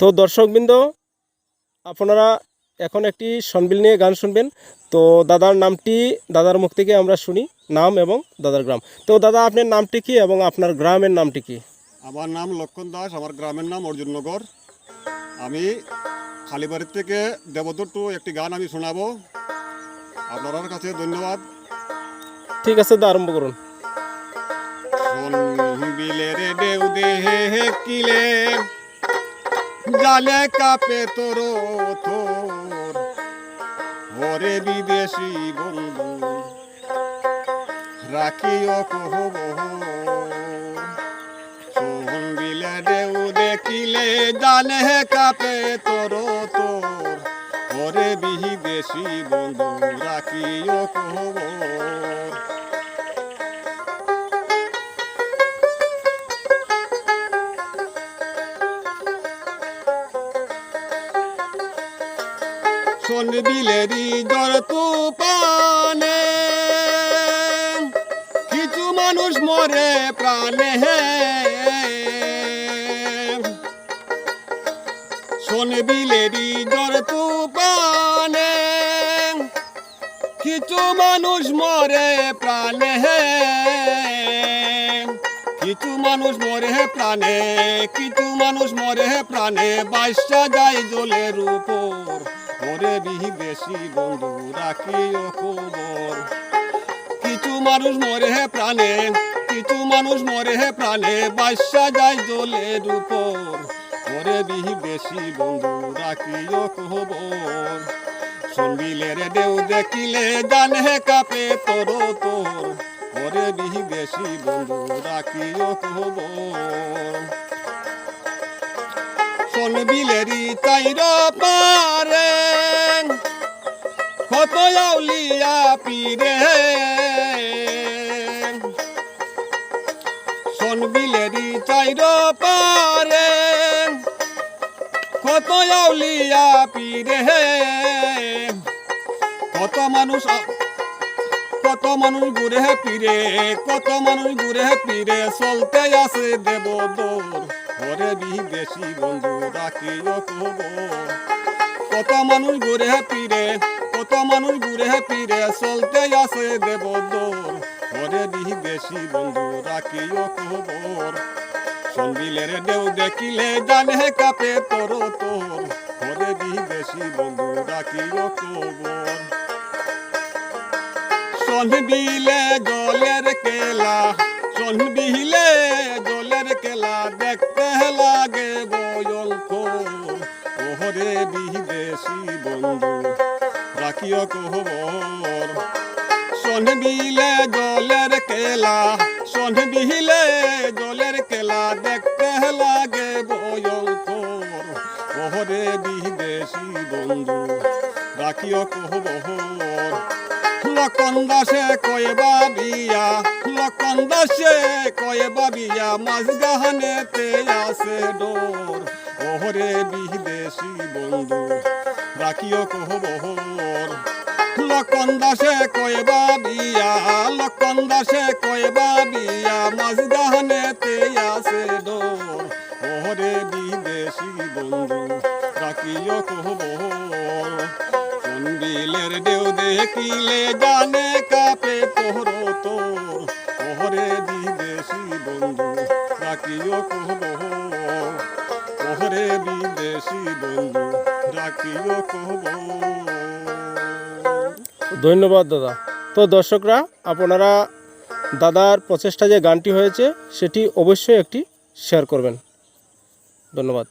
তো দর্শকবৃন্দ আপনারা এখন একটি সনবিল নিয়ে গান শুনবেন। তো দাদার নামটি দাদার মুখ থেকে আমরা শুনি নাম এবং দাদার গ্রাম। তো দাদা আপনার নামটি কি এবং আপনার গ্রামের নামটি কি? আমার নাম লক্ষণ দাস আমার গ্রামের নাম অর্জুননগর। আমি খালিবাড়ির থেকে দেবদূর টু একটি গান আমি শোনাবো। আপনার কাছে ধন্যবাদ। ঠিক আছে দা আরম্ভ করুন। বিলের ডেউ দেহে কিলে জালে কাপে তোর তোর ওরে বিদেশি বন্ধু, রাখিও কহব সোহন বিলে ডেউ দেখিলে জালে কাপে তোর তোর ওরে বিদেশি বন্ধু, রাখিও কহব শোন বিলেরি জ্বর তুপানে কিছু মানুষ মরে প্রাণে শোন বিলেরি জ্বর তুপানে কিছু মানুষ মরে প্রাণে কিছু মানুষ মরে প্রাণে, কিছু মানুষ মরে প্রাণে। বাইশা যায় জলের উপর। ওরে বিহি বেশি বন্ধু রাখিও খবর। কিছু মানুষ মরে হে প্রাণে কিছু মানুষ মরে হে প্রাণে বাইশা যায় জলের উপর ওরে বিহি বেশি বন্ধু রাখিও খবর। শুনবিলের দেউ দেখিলে জানে কাপে তোর তোর ওরে বিহি বেশি বন্ধু রাখিও খবর। শোন বিলেরি চাইর পারে। কত আউলিয়া পীরে। শোন বিলেরি চাইর পারে। কত আউলিয়া পীরে। কত মানুষ কত মানুষ ঘুরে পিরে কত মানুষ ঘুরে পিরে চলতে আসে দেব দৌড় ওরে বিদেশি বন্ধু রাখিও খবর কত মানুষ ঘুরে পিরে কত মানুষ ঘুরে পিরে চলতে আসে দেব দৌড় ওরে বিদেশি বন্ধু রাখিও খবর। সন্দিলের দেউ দেখিলে জানে কাপে তোর তোর। ওরে বিদেশি বন্ধু রাখিও খবর। সনবিলে জলের কেলা সনবিলে বন্ধু, রাখিও কহবর। সনবিলে জলের কেলা সনবিলে জলের কেলা দেখতে লাগে বয়ঙ্কর ওহরে বিদেশি বন্ধু, রাখিও কহবর। লকন দাসে কয়বা বিয়া, লকন দাসে কয়বা বিয়া মাঝ গাহানেতে আসে ডোর। ওহরে বিদেশি বন্ধু রাখিও কহবহর। লকন দাসে কয়বা বিয়া লকন দাসে কয়বা বিয়া মাঝ গাহানেতে আসে ডোর ওহরে বিদেশি বন্ধু, রাখিও কহবহর। কোন বিলের দেউ দেখিলে জানে কাপে তোর তোর। ওহরে বিদেশি বন্ধু, রাখিও কহব ওহরে বিদেশি বন্ধু ধন্যবাদ, দাদা। তো দর্শকরা, আপনারা দাদার প্রচেষ্টা যে গানটি হয়েছে, সেটি অবশ্যই একটি শেয়ার করবেন। ধন্যবাদ।